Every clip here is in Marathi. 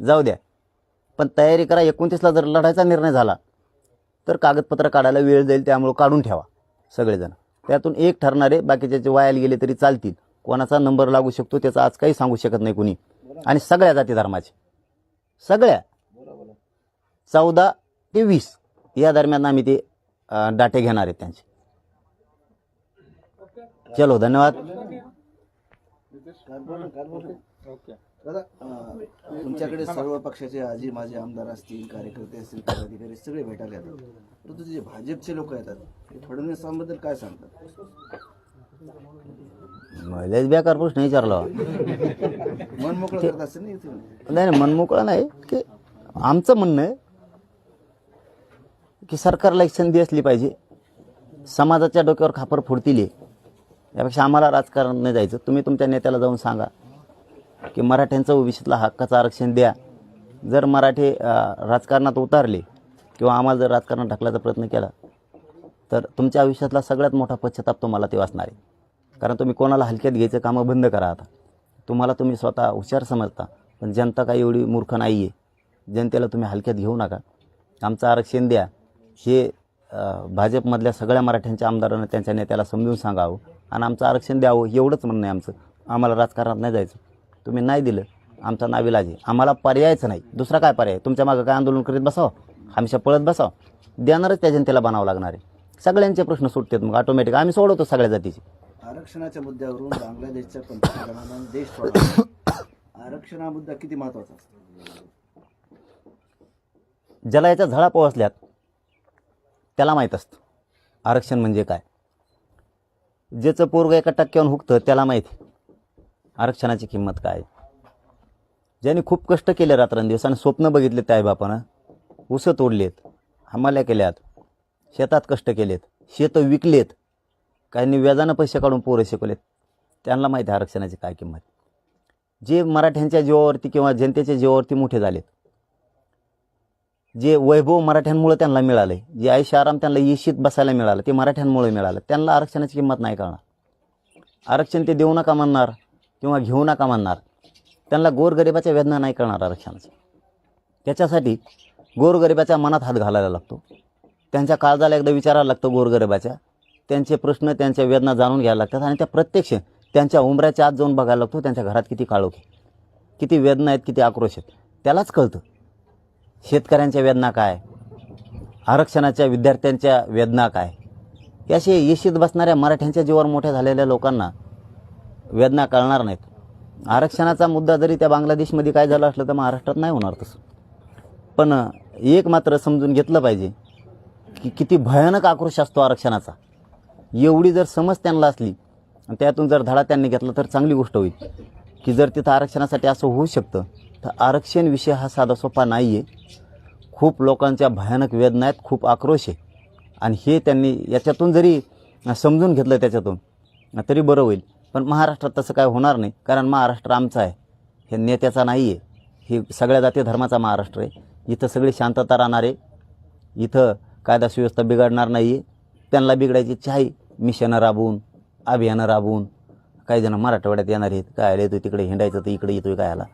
जाऊ द्या. पण तयारी करा एकोणतीसला जर लढायचा निर्णय झाला तर कागदपत्र काढायला वेळ जाईल त्यामुळं काढून ठेवा सगळेजण. त्यातून एक ठरणारे बाकीच्याचे वायाला गेले तरी चालतील. कोणाचा नंबर लागू शकतो त्याचा आज काही सांगू शकत नाही कुणी. आणि सगळ्या जाती धर्माचे सगळ्या. चौदा ते वीस. या दरम्यान आम्ही ते डाटे घेणार आहेत त्यांचे. चलो धन्यवाद. दादा तुमच्याकडे सर्व पक्षाचे आजी माझे आमदार असतील कार्यकर्ते असतील पदाधिकारी सगळे भेटायला येतात. परंतु जे भाजपचे लोक येतात ते फडणवीसांबद्दल काय सांगतात? लयच बेकार प्रश्न विचारला. मन मोकळं करत असेल ना इथे नाही नाही मनमोकळं नाही की आमचं म्हणणं आहे की सरकारला एक संधी असली पाहिजे. समाजाच्या डोक्यावर खापर फोडतील. यापेक्षा आम्हाला राजकारण नाही जायचं. तुम्ही तुमच्या नेत्याला जाऊन सांगा. की मराठ्यांचं ओबीसीतला हक्काचं आरक्षण द्या. जर मराठे राजकारणात उतारले किंवा आम्हाला जर राजकारणात ढकलायचा प्रयत्न केला तर तुमच्या आयुष्यातला सगळ्यात मोठा पश्चाताप तुम्हाला ते वाचणार आहे कारण तुम्ही कोणाला हलक्यात घ्यायचं कामं बंद करा आता. तुम्हाला तुम्ही स्वतः हुशार समजता पण जनता काही एवढी मूर्ख नाही आहे जनतेला तुम्ही हलक्यात घेऊ नका. आमचं आरक्षण द्या. हे भाजपमधल्या सगळ्या मराठ्यांच्या आमदारांना त्यांच्या नेत्याला समजून सांगावं. आणि आमचं आरक्षण द्यावं एवढंच म्हणणं आहे आमचं. आम्हाला राजकारणात नाही जायचं. तुम्ही नाही दिलं आमचा नाविलाज आहे आम्हाला पर्यायच नाही. दुसरा काय पर्याय? तुमच्या मागं काय आंदोलन करीत बसावं? हमेशा पळत बसावं? देणारच त्या जनतेला बनावं लागणार आहे. सगळ्यांचे प्रश्न सुटतात मग ऑटोमॅटिक आम्ही सोडवतो सगळ्या जातीचे. आरक्षणाच्या मुद्द्यावरून बांगलादेशच्या पंतप्रधानांना देश आरक्षण हा मुद्दा किती महत्त्वाचा असतो? ज्याला याच्या झळा पोहोचल्यात त्याला माहीत असतं. आरक्षण म्हणजे काय? ज्याचं पोरग एका टक्क्यावर हुकतं त्याला माहिती. आरक्षणाची किंमत काय? ज्यांनी खूप कष्ट केले रात्रंदिवस आणि स्वप्न बघितले त्या बापानं उसं तोडलेत हमाल्या केल्यात शेतात कष्ट केलेत शेतं विकलेत काहींनी व्याजानं पैसे काढून पोरं शिकवलेत त्यांना माहिती आहे आरक्षणाची काय किंमत जे मराठ्यांच्या जीवावरती किंवा जनतेच्या जीवावरती मोठे झालेत जे वैभव मराठ्यांमुळे त्यांना मिळालं जे आयुष्य आराम त्यांना येशीत बसायला मिळालं ते मराठ्यांमुळे मिळालं त्यांना आरक्षणाची किंमत नाही कळणार. आरक्षण ते देऊ नका म्हणणार किंवा घेऊ नका म्हणणार त्यांना गोरगरिबाच्या वेदना नाही करणार आरक्षणाचं. त्याच्यासाठी गोरगरिबाच्या मनात हात घालायला लागतो. त्यांच्या काळजाला एकदा विचारायला लागतो गोरगरिबाच्या. त्यांचे प्रश्न त्यांच्या वेदना जाणून घ्यायला लागतात आणि त्या प्रत्यक्ष त्यांच्या उमऱ्याच्या आत जाऊन बघायला लागतो त्यांच्या घरात किती काळोख आहे. किती वेदना आहेत किती आक्रोश आहेत. त्यालाच कळतं. शेतकऱ्यांच्या वेदना काय? आरक्षणाच्या विद्यार्थ्यांच्या वेदना काय? हे असे येशीत बसणाऱ्या मराठ्यांच्या जीवावर मोठ्या झालेल्या लोकांना वेदना कळणार नाहीत. आरक्षणाचा मुद्दा जरी त्या बांगलादेशमध्ये काय झालं असलं तर महाराष्ट्रात नाही होणार तसं. पण एक मात्र समजून घेतलं पाहिजे की किती भयानक आक्रोश असतो आरक्षणाचा. एवढी जर समज त्यांना असली आणि त्यातून जर धडा त्यांनी घेतला तर चांगली गोष्ट होईल. की जर तिथं आरक्षणासाठी असं होऊ शकतं तर आरक्षण विषय हा साधा सोपा नाही आहे खूप लोकांच्या भयानक वेदना आहेत खूप आक्रोश आहे. आणि हे त्यांनी याच्यातून जरी समजून घेतलं त्याच्यातून तरी बरं होईल. पण महाराष्ट्रात तसं काय होणार नाही कारण महाराष्ट्र आमचा आहे. हे नेत्याचा नाही आहे हे सगळ्या जाती धर्माचा महाराष्ट्र आहे. इथं सगळी शांतता राहणार आहे इथं कायदा सुव्यवस्था बिघडणार नाही आहे त्यांना बिघडायची इच्छा आहे मिशनं राबवून अभियानं राबवून. काही जण मराठवाड्यात येणार आहेत काय आले येतो तिकडे हिंडायचं तर इकडे येतोय काय आला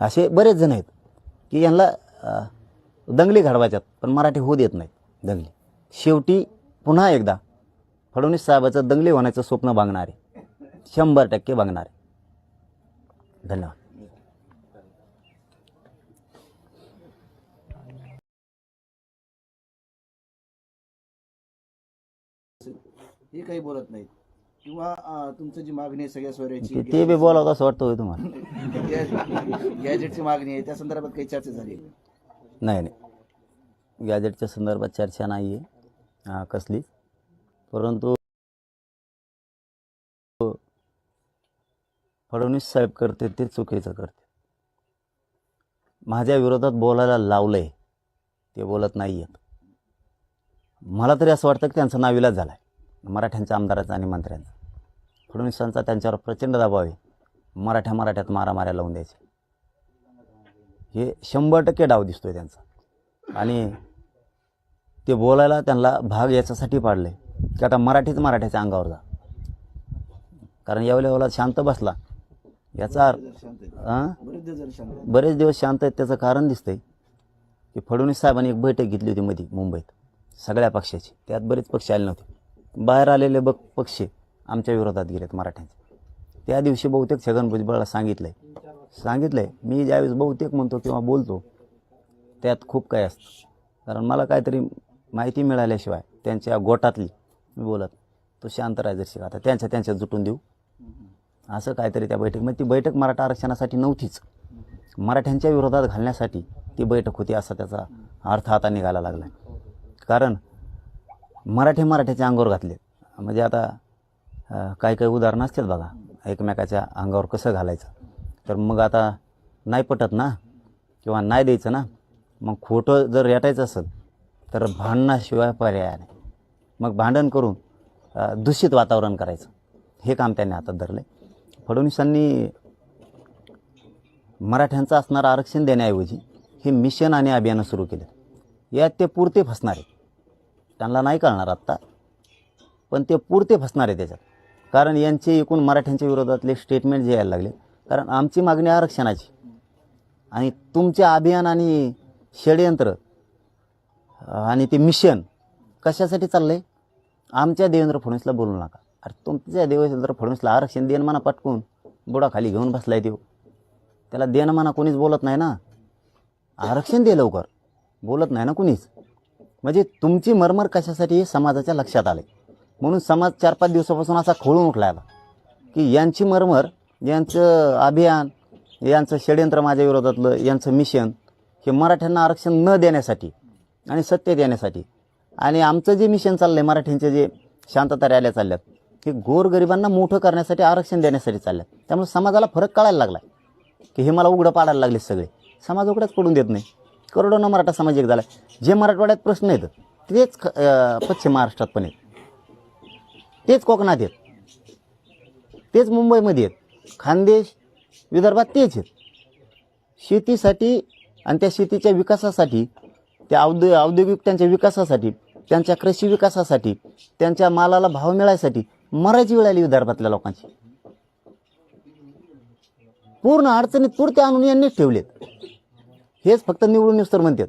असे बरेच जण आहेत की यांना दंगली घडवायच्यात पण मराठी होऊ देत नाहीत दंगली. शेवटी पुन्हा एकदा फडणवीस साहेबाचं दंगली होण्याचं स्वप्न बांगणार आहे शंभर टक्के बांगणार आहे. धन्यवाद. हे काही बोलत नाहीत. किंवा तुमचं जी मागणी आहे सगळ्या ते- स्वराची ते बी बोलावं असं वाटतं होय तुम्हाला. गॅजेटची मागणी आहे त्या संदर्भात काही चर्चा झाली नाही नाही. गॅजेटच्या संदर्भात चर्चा नाही आहे कसली परंतु फडणवीस साहेब करते ते चुकीचं करते माझ्या विरोधात बोलायला लावलं आहे ते बोलत नाही आहेत मला तरी असं वाटतं की त्यांचा नाविलाज झाला आहे मराठ्यांच्या आमदाराचा आणि मंत्र्यांचा. फडणवीसांचा त्यांच्यावर प्रचंड दबाव आहे मराठ्या मराठ्यात मारामाऱ्या लावून द्यायचे हे शंभर टक्के डाव दिसतोय त्यांचा. आणि ते बोलायला त्यांना भाग याच्यासाठी पाडले की आता मराठीच मराठ्याच्या अंगावर जा. कारण यावेळेला शांत बसला याचा बरेच दिवस शांत आहेत. त्याचं कारण दिसतंय की फडणवीस साहेबांनी एक बैठक घेतली होती मध्ये मुंबईत. सगळ्या पक्षाची. त्यात बरेच पक्ष आले नव्हते. बाहेर आलेले बघ पक्ष आमच्या विरोधात गेलेत मराठ्यांचे. त्या दिवशी बहुतेक छगन भुजबळला सांगितलंय. सांगितलंय मी ज्यावेळेस बहुतेक म्हणतो किंवा बोलतो त्यात खूप काही असतं. कारण मला काहीतरी माहिती मिळाल्याशिवाय त्यांच्या गोटातली मी बोलत तो शांत राहायचं आता त्यांच्या त्यांच्यात जुटून देऊ. असं काहीतरी त्या बैठकीमध्ये. ती बैठक मराठा आरक्षणासाठी नव्हतीच. मराठ्यांच्या विरोधात घालण्यासाठी ती बैठक होती असा त्याचा अर्थ आता निघायला लागला कारण मराठी मराठ्याच्या अंगावर घातले म्हणजे आता काही काही उदाहरणं असतात बघा. एकमेकाच्या अंगावर कसं घालायचं. तर मग आता नाही पटत ना? किंवा नाही द्यायचं ना? मग खोटं जर रेटायचं असेल तर भांडणाशिवाय पर्याय नाही. मग भांडण करून दूषित वातावरण करायचं. हे काम त्यांनी हातात धरलं आहे फडणवीसांनी मराठ्यांचं असणारं आरक्षण देण्याऐवजी हे मिशन आणि अभियानं सुरू केलं यात ते पुरते फसणार. आहेत त्यांना नाही कळणार आत्ता पण ते पुरते फसणार आहे त्याच्यात. कारण यांचे एकूण मराठ्यांच्या विरोधातले स्टेटमेंट जे यायला लागले कारण आमची मागणी आरक्षणाची. आणि तुमचे अभियान आणि षडयंत्र आणि ते मिशन कशासाठी चाललं आहे आमच्या देवेंद्र फडणवीसला बोलू नका. अरे तुमच्या देवेंद्र फडणवीसला आरक्षण देणं म्हणा पटकून. बुडाखाली घेऊन बसलाय देऊ त्याला देणं म्हणा कोणीच बोलत नाही ना. आरक्षण दे लवकर. बोलत नाही ना कुणीच. म्हणजे तुमची मरमर कशासाठी हे समाजाच्या लक्षात आले म्हणून समाज चार पाच दिवसापासून असा खोळून उठला आता. की यांची मरमर यांचं अभियान यांचं षडयंत्र माझ्या विरोधातलं यांचं मिशन हे मराठ्यांना आरक्षण न देण्यासाठी आणि सत्य देण्यासाठी. आणि आमचं जे मिशन चाललं आहे मराठ्यांचे जे शांतता रॅल्या चालल्यात हे गोरगरिबांना मोठं करण्यासाठी आरक्षण देण्यासाठी चालल्यात. त्यामुळे समाजाला फरक कळायला लागला की हे मला उघडं पाडायला लागले सगळे. समाज उघडच पडून देत नाही. करोडोनं मराठा समाज एक झाला. जे मराठवाड्यात प्रश्न आहेत तेच ख- पश्चिम महाराष्ट्रात पण आहेत. तेच कोकणात आहेत. तेच मुंबईमध्ये आहेत. खानदेश विदर्भात तेच आहेत. शेतीसाठी आणि त्या शेतीच्या विकासासाठी त्या औद्यो औद्योगिक त्यांच्या विकासासाठी त्यांच्या कृषी विकासासाठी त्यांच्या मालाला भाव मिळायसाठी मरायची वेळ आली विदर्भातल्या लोकांची. पूर्ण अडचणीत पुरते आणून यांनीच ठेवलेत. हेच फक्त निवडून तर म्हणतात.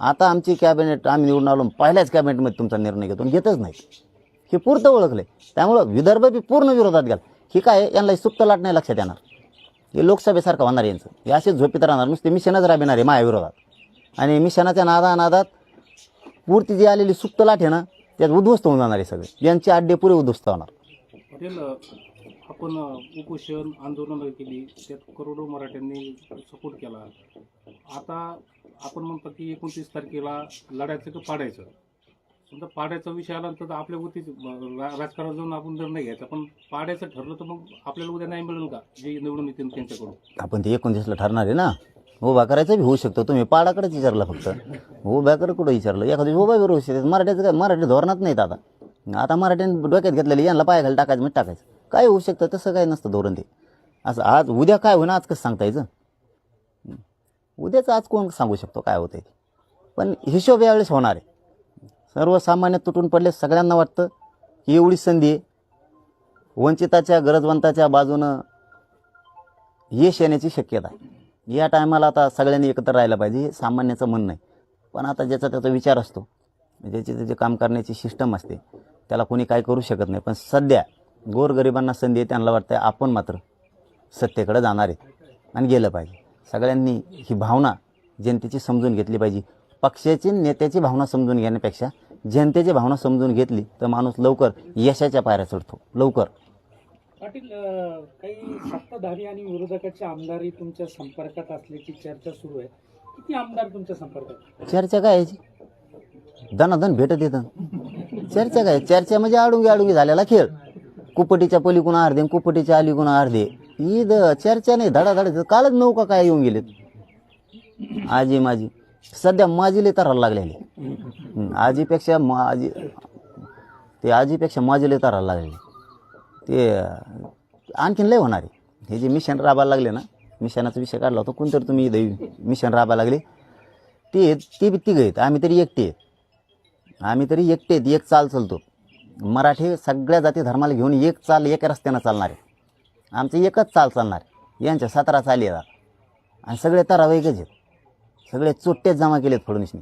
आता आमची कॅबिनेट आम्ही निवडून आलो पहिल्याच कॅबिनेटमध्ये तुमचा निर्णय घेतो घेतच नाही. हे पुरतं ओळखलं त्यामुळं विदर्भ बी पूर्ण विरोधात गेला. हे काय यांना सुप्त लाट नाही लक्षात येणार. हे लोकसभेसारखं होणार यांचं. हे असे झोपीत राहणार नुसते मिशनच राबिणार आहे माझ्या विरोधात आणि मिशनाच्या नादा नादात पूर्ती जी आलेली सुप्त लाट आहे ना त्यात उद्ध्वस्त होऊन जाणार आहे सगळे. यांचे अड्डे पुरे उद्ध्वस्त होणार. पटेल आपण उपोषण आंदोलनं केली त्यात करोडो मराठ्यांनी सपोर्ट केला. आता आपण म्हणतो की एकोणतीस तारखेला लढायचं का पाडायचं? समजा पाडायचा विषय आला तर आपल्या वरती राजकारणात जाऊन आपण निर्णय घ्यायचा. पण पाडायचं ठरलं तर मग आपल्याला उद्या नाही मिळेल का? जे निवडून येतील त्यांच्याकडून? आपण ते एकोणतीसला ठरणार आहे ना. उभा करायचं बी होऊ शकतो. तुम्ही पाडाकडेच विचारलं फक्त. उभ्याकडे कुठं विचारलं? एखादी उभा बी होऊ शकते. मराठीचं काय? मराठी धोरणात नाहीत आता. आता मराठीने डोक्यात घेतलेलं यांना पायाखाली टाकायचं म्हणजे टाकायचं. काय होऊ शकतं? तसं काय नसतं धोरण ते. असं आज उद्या काय होईना आज कसं सांगता यायचं? उद्याच उद्याचं आज कोण सांगू शकतो काय होतं ते? पण हिशोब यावेळेस होणार आहे. सर्वसामान्य तुटून पडले सगळ्यांना वाटतं की एवढी संधी आहे. वंचिताच्या गरजवंताच्या बाजूनं यश येण्याची शक्यता आहे. या टायमाला आता सगळ्यांनी एकत्र राहायला पाहिजे हे सामान्याचं म्हणणं आहे. पण आता ज्याचा त्याचा विचार असतो म्हणजे ज्याची त्याची काम करण्याची सिस्टम असते त्याला कोणी काय करू शकत नाही. पण सध्या गोरगरिबांना संधी आहे त्यांना वाटतं आपण मात्र सत्तेकडे जाणार आहेत आणि गेलं पाहिजे. सगळ्यांनी ही भावना जनतेची समजून घेतली पाहिजे. पक्षाची नेत्याची भावना समजून घेण्यापेक्षा जनतेची भावना समजून घेतली तर माणूस लवकर यशाच्या पायऱ्या चढतो. लवकर. पाटील काही सत्ताधारी आणि विरोधकाचे आमदारही तुमच्या संपर्कात असल्याची चर्चा सुरू आहे. किती आमदार तुमच्या संपर्कात? चर्चा काय याची दनादन भेटत येतं. चर्चा काय? चर्चा म्हणजे आडुंगी आडुंगी झालेला खेळ. कुपटीच्या पलीकडून अर्धे कुपटीच्या अलीकडून अर्धे. ईद चर्चा नाही धडाधड. कालच नौका काय येऊन गेलेत? आजी माझी सध्या माझीले तराला लागलेले. आजीपेक्षा माझी ते आजीपेक्षा माझीले तराला लागलेले. ते आणखीन लय होणार आहे. हे जे मिशन राबायला लागले ना मिशनाचा विषय काढला होता कोणतरी तुम्ही इथं मिशन राबायला लागले. ते ते बी तिघ आहेत आम्ही तरी एकटे आहेत. आम्ही तरी एकटे आहेत एक चाल चालतो. मराठी सगळ्या जाती धर्माला घेऊन एक चाल एका रस्त्यानं चालणार आहे. आमचं एकच चाल चालणार आहे. यांच्या सतरा चाली येतात आणि सगळे तरावाईकच आहेत. सगळे चोट्टेच जमा केलेत फडणवीसने.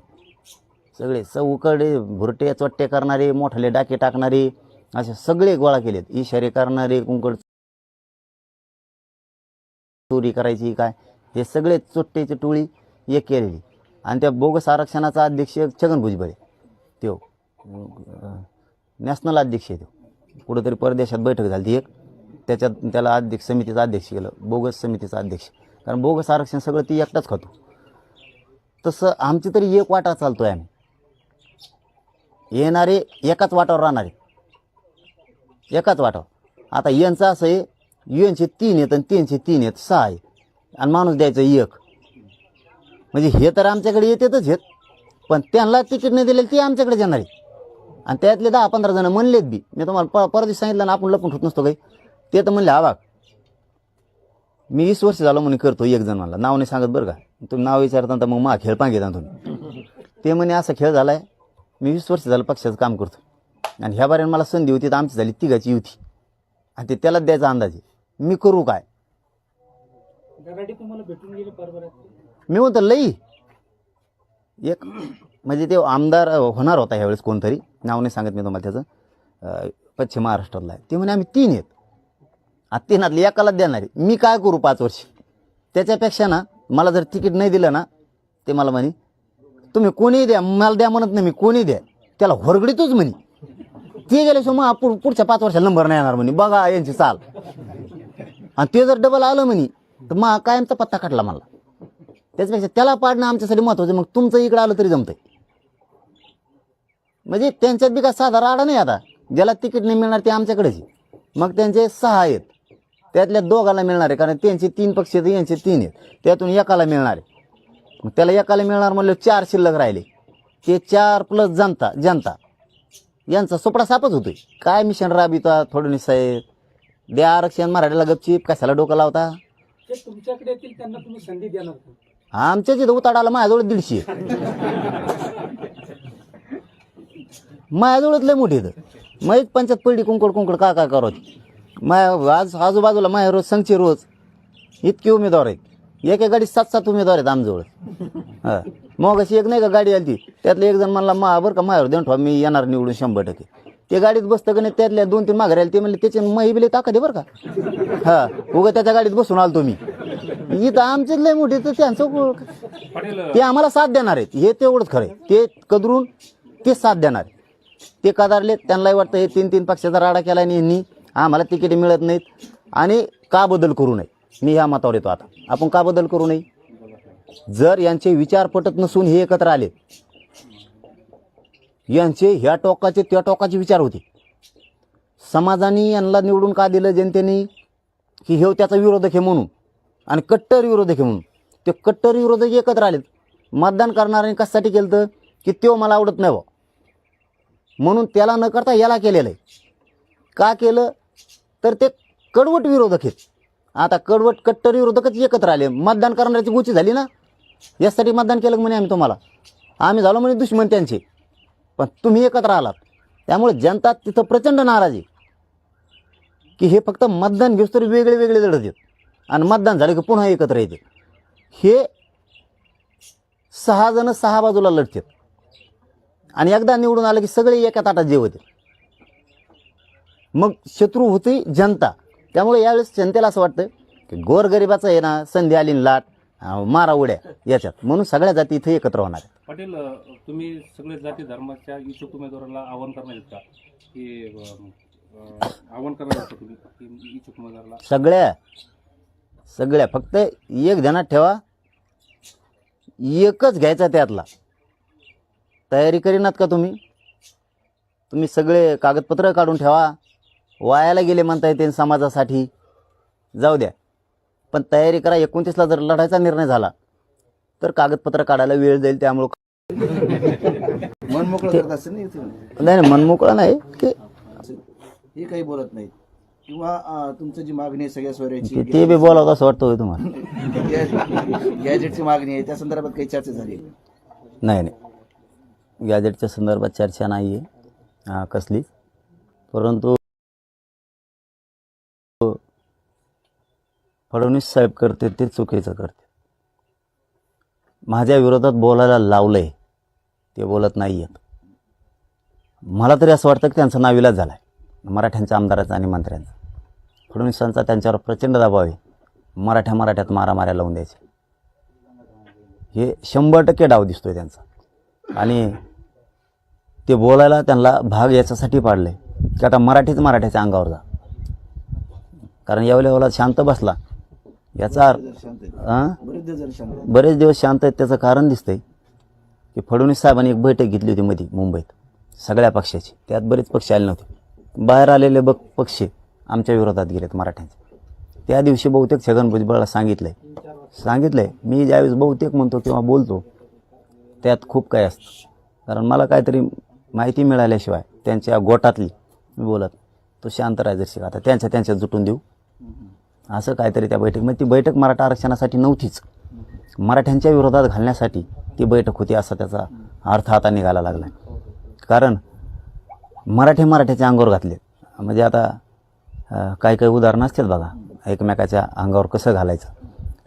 सगळे चौकडे भुरटे चोट्टे करणारे मोठाले डाके टाकणारे असे सगळे गोळा केलेत. इशारे करणारे कुंकड चोरी करायची काय? हे सगळे चोट्टेची टोळी एक केलेली. आणि त्या बोगस आरक्षणाचा अध्यक्ष छगन भुजबळ. तो नॅशनल अध्यक्ष आहे तो. कुठंतरी परदेशात बैठक झाली ती एक. त्याच्यात त्याला अध्यक्ष समितीचा अध्यक्ष केलं. बोगस समितीचा अध्यक्ष. कारण बोगस आरक्षण सगळं ती एकटाच खातो. तसं आमची तरी एक वाटा चालतो आहे आम्ही. येणारे एकाच वाटावर राहणारे. एकाच वाटाव. आता यांचं असं आहे यांचे तीन आहेत आणि तीनशे तीन आहेत सहा आहे आणि माणूस द्यायचं एक. म्हणजे हे तर आमच्याकडे येतातच आहेत. पण त्यांना तिकीट नाही दिलेलं ते आमच्याकडे येणार आहे आणि त्यातले दहा पंधरा जण म्हणलेत बी मी तुम्हाला प परदेश सांगितलं ना आपण लपून होत नसतो काही. ते तर म्हणले हा मी वीस वर्ष झालो म्हणून करतो एक जण मला नाव नाही सांगत बरं का. तुम्ही नाव विचारता तर मग मा खेळ पांगे तुम्ही. ते म्हणे असा खेळ झाला आहे मी वीस वर्ष झालं पक्षाचं काम करतो. आणि ह्या बाऱ्याने मला संधी होती तर आमची झाली तिघाची युती. आणि ते त्यालाच द्यायचा अंदाज आहे. मी करू काय? गराडी तुम्हाला भेटून गेले परभरात? मी म्हणतो लई. एक म्हणजे ते आमदार होणार होता ह्यावेळेस कोणतरी. नाव नाही सांगत मी तुम्हाला त्याचं. पश्चिम महाराष्ट्रातला आहे. ते म्हणे आम्ही तीन आहेत. आता तीनातले एकाला देणार आहे. मी काय करू पाच वर्ष? त्याच्यापेक्षा ना मला जर तिकीट नाही दिलं ना ते मला म्हणे तुम्ही कोणीही द्या मला द्या म्हणत नाही मी कोणी द्या. त्याला होरगडीतच म्हणे. ते गेले सो मग पुढ- पुढच्या पाच वर्षाला नंबर नाही येणार म्हणे. बघा यांची चाल. आणि ते जर डबल आलं म्हणे तर मग कायमचा पत्ता काढला मला. त्याच्यापेक्षा त्याला पाडणं आमच्यासाठी महत्वाचं मग तुमचं इकडं आलं तरी जमतंय. म्हणजे त्यांच्यात बी काय साधा राडा नाही आता. ज्याला तिकीट नाही मिळणार ते आमच्याकडेच आहे. मग त्यांचे सहा आहेत. त्यातल्या दोघाला मिळणार आहे. कारण त्यांचे तीन पक्ष आहेत यांचे तीन आहेत. त्यातून एकाला मिळणार आहे. मग त्याला एकाला मिळणार म्हणलं चार शिल्लक राहिले. ते चार प्लस जनता जनता. यांचा सोपडा सापच होतोय. काय मिशन राबिता फडणवीस साहेब द्या आरक्षण मराठीला गपचीप कशाला डोकं लावता? ते तुमच्याकडे येतील त्यांना तुम्ही संधी देणार का? आमच्या तिथं उताडाला माझ्याजवळ दीडशे. माझ्याजवळच लय मोठी इथं. मग पंचायत पडली कुंकड कुंकड का काय करत माया आज आजूबाजूला माझ्या रोज संगचे रोज. इतके उमेदवार आहेत. एका गाडीत सात सात उमेदवार आहेत आमजवळ. हा. मग अशी एक नाही का गाडी आली ती? त्यातलं एक जण म्हणला मा बरं का माझ्यावर देऊन ठेवा मी येणार निवडून शंभर टक्के. ते गाडीत बसतं का नाही त्यातल्या दोन तीन माघारी आले ते म्हणले त्याचे मही बिले ताकद आहे बरं का. हा. उगा त्याच्या गाडीत बसून आलो मी. इथं आमचे लय मोठे तर त्यांचं ते आम्हाला साथ देणार आहेत. हे तेवढंच खरं आहे. ते कदरून ते साथ देणार आहे. ते कदारले त्यांनाही वाटतं हे तीन तीन पक्षाचा राडा केला आणि यांनी. आम्हाला तिकीट मिळत नाहीत. आणि का बदल करू नये? मी ह्या मतावर येतो आता. आपण का बदल करू नये? जर यांचे विचार पटत नसून हे एकत्र आले यांचे ह्या टोकाचे त्या टोकाचे विचार होते. समाजाने यांना निवडून का दिलं? जनतेने की हे त्याचा विरोधक आहे म्हणून. आणि कट्टर विरोधक आहे म्हणून. ते कट्टर विरोधक एकत्र आलेत. मतदान करणाऱ्यांनी कशासाठी केलं तर की तो मला आवडत नाही बा म्हणून त्याला न करता याला केलेलं आहे. का केलं? तर ते कडवट विरोधक आहेत. आता कडवट कट्टर विरोधकच एकत्र आले. मतदान करणाऱ्याची गुची झाली ना? यासाठी मतदान केलं म्हणे आम्ही तुम्हाला. आम्ही झालो म्हणे दुश्मन त्यांचे. पण तुम्ही एकत्र आलात. त्यामुळे जनता तिथं प्रचंड नाराज आहे. की हे फक्त मतदान घेऊस तरी वेगळे वेगळे लढत आहेत. आणि मतदान झालं की पुन्हा एकत्र येते. हे सहा जण सहा बाजूला लढतात. आणि एकदा निवडून आलं की सगळे एका ताटात जेवते. मग शत्रू होती जनता. त्यामुळे यावेळेस जनतेला असं वाटतं की गोरगरिबाचं आहे ना संधी आली लाट. मारा उड्या याच्यात. म्हणून सगळ्या जाती इथे एकत्र होणार आहेत. पाटील अ, तुम्ही सगळे जाती धर्माच्या इच्छुक उमेदवाराला आव्हान करणार आहेत का? की अ, अ, आव्हान करणार आहेत का तुम्ही की इच्छुक उमेदवाराला सगळ्या सगळ्या. फक्त एक ध्यानात ठेवा एकच घ्यायचा त्यातला. तयारी करीनात का तुम्ही? तुम्ही सगळे कागदपत्र काढून ठेवा. वायाला गेले म्हणता येते समाजासाठी. जाऊ द्या. पण तयारी करा एकोणतीसला जर लढायचा निर्णय झाला तर कागदपत्र काढायला वेळ जाईल त्यामुळं. मन मोकळं करत असेल ना इथे? नाही नाही मनमोकळा नाही की हे काही बोलत नाहीत. किंवा अं, तुमचं जी मागणी आहे सगळ्या स्वराची ते बी बोलावं असं वाटतं होय तुम्हाला. गॅजेटची मागणी आहे. त्या संदर्भात काही चर्चा झाली आहे? नाही नाही. गॅजेटच्या संदर्भात चर्चा नाही आहे कसलीच. परंतु फडणवीस साहेब करते ते चुकीचं करते. माझ्या विरोधात बोलायला लावलंय ते बोलत नाही आहेत मला तरी असं वाटतं की त्यांचा नाविलाज झाला आहे मराठ्यांच्या आमदाराचा आणि मंत्र्यांचा. फडणवीसांचा त्यांच्यावर प्रचंड दबाव आहे. मराठ्या मराठ्यात मारामाऱ्या लावून द्यायचे. हे शंभर टक्के डाव दिसतो आहे त्यांचा. आणि ते बोलायला त्यांना भाग याच्यासाठी पाडले की आता मराठीच मराठ्याच्या अंगावर जा. कारण या शांत बसला. याचा बरेच दिवस शांत आहेत. त्याचं कारण दिसतंय की फडणवीस साहेबांनी एक बैठक घेतली होती मध्ये मुंबईत. सगळ्या पक्षाची. त्यात बरेच पक्ष आले नव्हते. बाहेर आलेले बघ पक्ष आमच्या विरोधात गेलेत मराठ्यांचे. त्या दिवशी बहुतेक छगन भुजबळला सांगितलंय. सांगितलंय मी ज्यावेळेस बहुतेक म्हणतो किंवा बोलतो त्यात खूप काही असतं. कारण मला काहीतरी माहिती मिळाल्याशिवाय त्यांच्या गोटातली मी बोलत तो शांत राहायचं शिका आता त्यांच्या त्यांच्या जुटून देऊ. असं काहीतरी त्या बैठकीमध्ये ती बैठक मराठा आरक्षणासाठी नव्हतीच. मराठ्यांच्या विरोधात घालण्यासाठी ती बैठक होती असा त्याचा अर्थ आता निघायला लागला कारण मराठे मराठ्याच्या अंगावर घातले म्हणजे आता काही काही उदाहरणं असतात बघा. एकमेकाच्या अंगावर कसं घालायचं.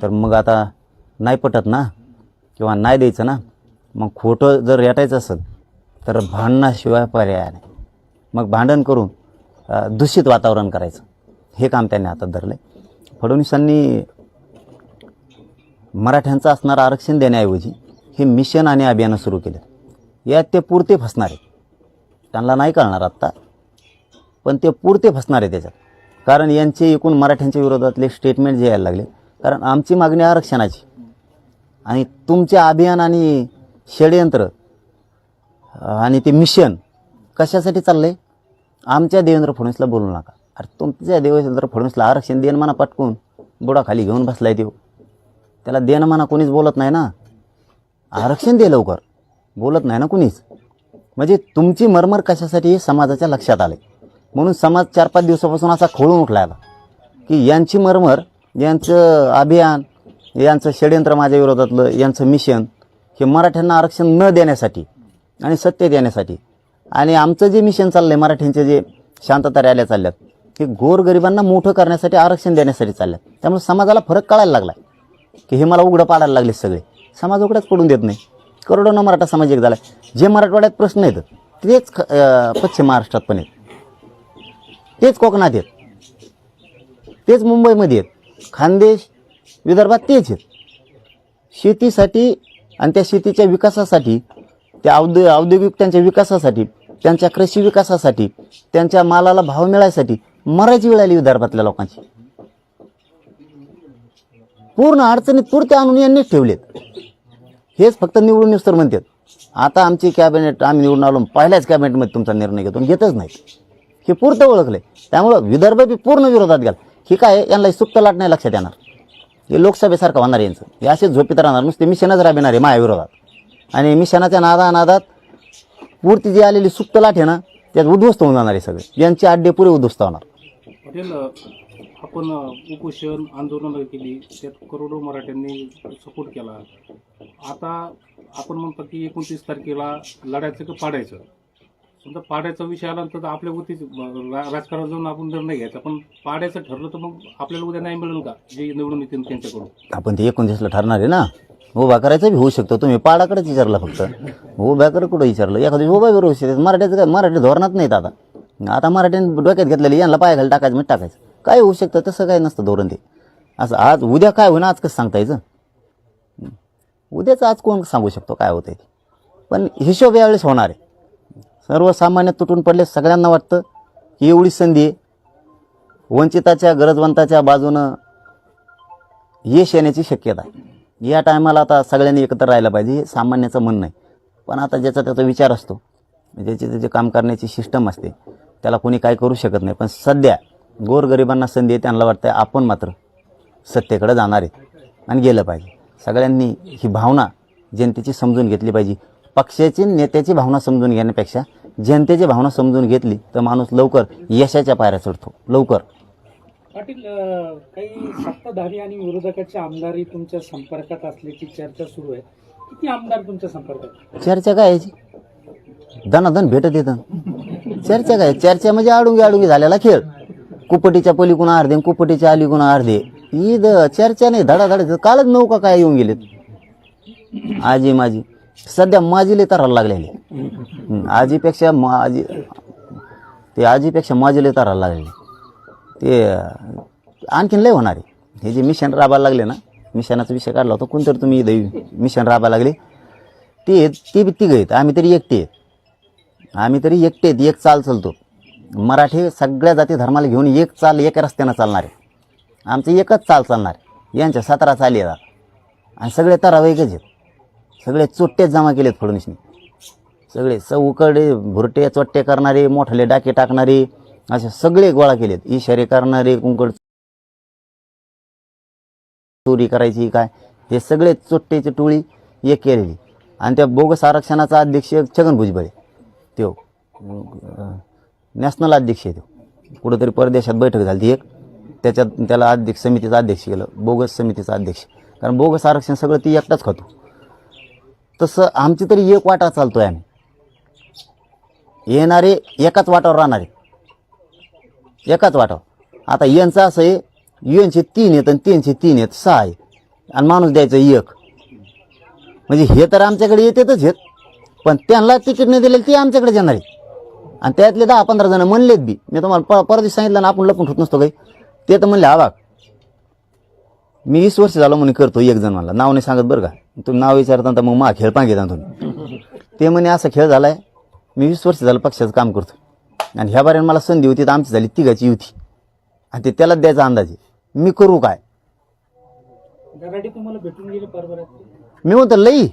तर मग आता नाही पटत ना? किंवा नाही द्यायचं ना? मग खोटं जर रेटायचं असेल तर भांडणाशिवाय पर्याय नाही. मग भांडण करून दूषित वातावरण करायचं. हे काम त्यांनी हातात धरलं फडणवीसांनी मराठ्यांचं असणारं आरक्षण देण्याऐवजी हे मिशन आणि अभियानं सुरू केलं. यात ते पुरते फसणार आहे त्यांना नाही कळणार आत्ता पण ते पुरते फसणार आहे त्याच्यात. कारण यांचे एकूण मराठ्यांच्या विरोधातले स्टेटमेंट जे यायला लागले कारण आमची मागणी आरक्षणाची. आणि तुमचे अभियान आणि षडयंत्र आणि ते मिशन कशासाठी चाललं आहे आमच्या देवेंद्र फडणवीसला बोलू नका. अरे तुमच्या देवेंद्र फडणवीसला आरक्षण देण म्हणा पटकून बुडाखाली घेऊन बसलाय देव त्याला देण म्हणा कोणीच बोलत नाही ना. आरक्षण दे लवकर. बोलत नाही ना कुणीच. म्हणजे तुमची मरमर कशासाठी हे समाजाच्या लक्षात आले म्हणून समाज चार पाच दिवसापासून असा खोळून उठला आला की यांची मरमर यांचं अभियान यांचं षडयंत्र माझ्या विरोधातलं यांचं मिशन हे मराठ्यांना आरक्षण न देण्यासाठी आणि सत्य देण्यासाठी. आणि आमचं जे मिशन चाललं आहे मराठ्यांचे जे शांतता रॅल्या चालल्यात हे गोरगरिबांना मोठं करण्यासाठी आरक्षण देण्यासाठी चालल्यात त्यामुळे समाजाला फरक कळायला लागला की हे मला उघडं पाडायला लागले सगळे. समाज उघडच पडून देत नाही. करोडोना मराठा समाज एक झाला जे मराठवाड्यात प्रश्न आहेत तेच ख- पश्चिम महाराष्ट्रात पण आहेत. तेच कोकणात आहेत. तेच मुंबईमध्ये आहेत. खानदेश विदर्भात तेच आहेत. शेतीसाठी आणि त्या शेतीच्या विकासासाठी त्या औद्यो औद्योगिक त्यांच्या विकासासाठी त्यांच्या कृषी विकासासाठी त्यांच्या मालाला भाव मिळायसाठी मरायची वेळ आली विदर्भातल्या लोकांची. पूर्ण अडचणीत पुरते आणून यांनीच ठेवलेत. हेच फक्त निवडून निस्तर म्हणतात. आता आमची कॅबिनेट आम्ही निवडून आलो पहिल्याच कॅबिनेटमध्ये तुमचा निर्णय घेतो घेतच नाही. हे पुरतं ओळखले त्यामुळं विदर्भ बी पूर्ण विरोधात गेला. हे काय यांना सुप्त लाट नाही लक्षात येणार. हे लोकसभेसारखं होणार यांचं. हे असे झोपीत राहणार. नुसते मिशनच राबिणार आहे माझ्या विरोधात. आणि मिशनाच्या नादा नादात पुरती जी आलेली सुप्त लाट आहे ना त्यात उद्ध्वस्त होऊन जाणार आहे सगळे. यांचे अड्डे पुरे उद्ध्वस्त होणार. हॉटेल आपण उपोषण आंदोलनं केली त्यात करोडो मराठ्यांनी सपोर्ट केला. आता आपण म्हणतो की एकोणतीस तारखेला लढायचं की पाडायचं? समजा पाडायचा विषय आला तर आपल्या वतीच राजकारण राजकारणात जाऊन आपण निर्णय घ्यायचा. पण पाडायचं ठरलं तर मग आपल्याला उद्या नाही मिळेल का? जे निवडून येतील त्यांच्याकडून. आपण ते एकोणतीसला ठरणार आहे ना? उभा करायचं बी होऊ शकतो. तुम्ही पाडाकडेच विचारला फक्त. उभ्याकडे कुठं विचारलं? एखाद्या उभा करू होऊ शकते मराठ्याचं काय? मराठी धोरणात नाहीत आता. आता मराठीने डोक्यात घेतलेलं यांना पाय घाल टाकायचं म्हणजे टाकायचं. काय होऊ शकतं? तसं काय नसतं धोरण ते. असं आज उद्या काय होईना आज कसं सांगता यायचं? उद्याचं आज कोण सांगू शकतो? काय होतं ते? पण हिशोब यावेळेस होणार आहे. सर्वसामान्य तुटून पडले सगळ्यांना वाटतं की एवढी संधी आहे. वंचिताच्या गरजवंताच्या बाजूनं यश येण्याची शक्यता आहे. या टायमाला आता सगळ्यांनी एकत्र राहायला पाहिजे हे सामान्याचं म्हणणं आहे. पण आता ज्याचा त्याचा विचार असतो ज्याची त्याचे काम करण्याची सिस्टम असते त्याला कोणी काय करू शकत नाही. पण सध्या गोरगरिबांना संधी आहे त्यांना वाटतं आपण मात्र सत्तेकडे जाणार आहेत आणि गेलं पाहिजे. सगळ्यांनी ही भावना जनतेची समजून घेतली पाहिजे. पक्षाची नेत्याची भावना समजून घेण्यापेक्षा जनतेची भावना समजून घेतली तर माणूस लवकर यशाच्या पायऱ्या चढतो. लवकर. पाटील काही सत्ताधारी आणि विरोधकाचे आमदारही तुमच्या संपर्कात असल्याची चर्चा सुरू आहे. किती आमदार तुमच्या संपर्कात? चर्चा काय याची? दनादन भेटत येतं. चर्चा काय? चर्चा म्हणजे आडुंगी आडुंगी झालेला खेळ. कुपटीच्या पलीकडून अर्धे कुपटीच्या अलीकडून अर्धे. ईद चर्चा नाही धडाधड कालच नौका काय येऊन गेलेत? आजी माझी सध्या माझीले तराला लागलेले. आजीपेक्षा माझी ते आजीपेक्षा माझीले तर लागलेले. ते आणखीन लय होणार आहे. हे जे मिशन राबायला लागले ना मिशनाचा विषय काढला होता कोणतरी तुम्ही मिशन राबायला लागले. ते ते बी तिघ आहेत आम्ही तरी एकटे आहेत. आम्ही तरी एकटे एक चाल चालतो. मराठी सगळ्या जाती धर्माला घेऊन एक चाल एका रस्त्यानं चालणार. आहे आमचं एकच चाल चालणार. आहे. यांच्या सतरा चाली येतात आणि सगळे तरावेगच आहेत. सगळे चोट्टेच जमा केलेत फडणवीसनी. सगळे चौकडे भुरटे चोट्टे करणारे मोठले डाके टाकणारे असे सगळे गोळा केलेत. इशारे करणारे कुंकड चोरी करायची काय? हे सगळे चोट्टेची टोळी एक केलेली. आणि त्या बोगस आरक्षणाचा अध्यक्ष छगन भुजबळ त्यो नॅशनल अध्यक्ष आहे तो. कुठंतरी परदेशात बैठक झाली ती एक. त्याच्यात त्याला अध्यक्ष समितीचा अध्यक्ष केलं बोगस समितीचा अध्यक्ष. कारण बोगस आरक्षण सगळं ती एकटाच खातो. तसं आमची तरी एक वाटा चालतो आहे आम्ही. येणारे एकाच वाटावर राहणारे एकाच वाटावर. आता यांचं असं आहे युएनचे तीन आहेत आणि तीनशे तीन आहेत सहा आहे आणि माणूस द्यायचं एक. म्हणजे हे तर आमच्याकडे येतातच आहेत. पण त्यांना तिकीट नाही दिलेलं ते आमच्याकडे येणार आहेत आणि त्यातले दहा पंधरा जण म्हणलेत बी मी तुम्हाला प परदेश सांगितलं ना आपण लपून ठेवत नसतो काही. ते तर म्हणले बाग मी वीस वर्ष झालो म्हणून करतो एक जण म्हणला नाव नाही सांगत बरं का. तुम्ही नाव विचारता तर मग मा खेळ पांगेता तुम्ही. ते म्हणे असा खेळ झालाय मी वीस वर्ष झालं पक्षाचं काम करतो. आणि ह्या बाऱ्याने मला संधी होती तर आमची झाली तिघाची युती. आणि ते त्यालाच द्यायचा अंदाज आहे. मी करू काय? मी म्हणतो लई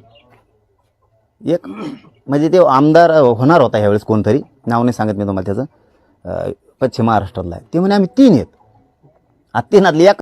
एक म्हणजे ते आमदार होणार होता ह्यावेळेस कोणतरी नाव नाही सांगत मी तुम्हाला त्याचं पश्चिम महाराष्ट्रातला आहे. ते म्हणे आम्ही तीन आहेत. आता एक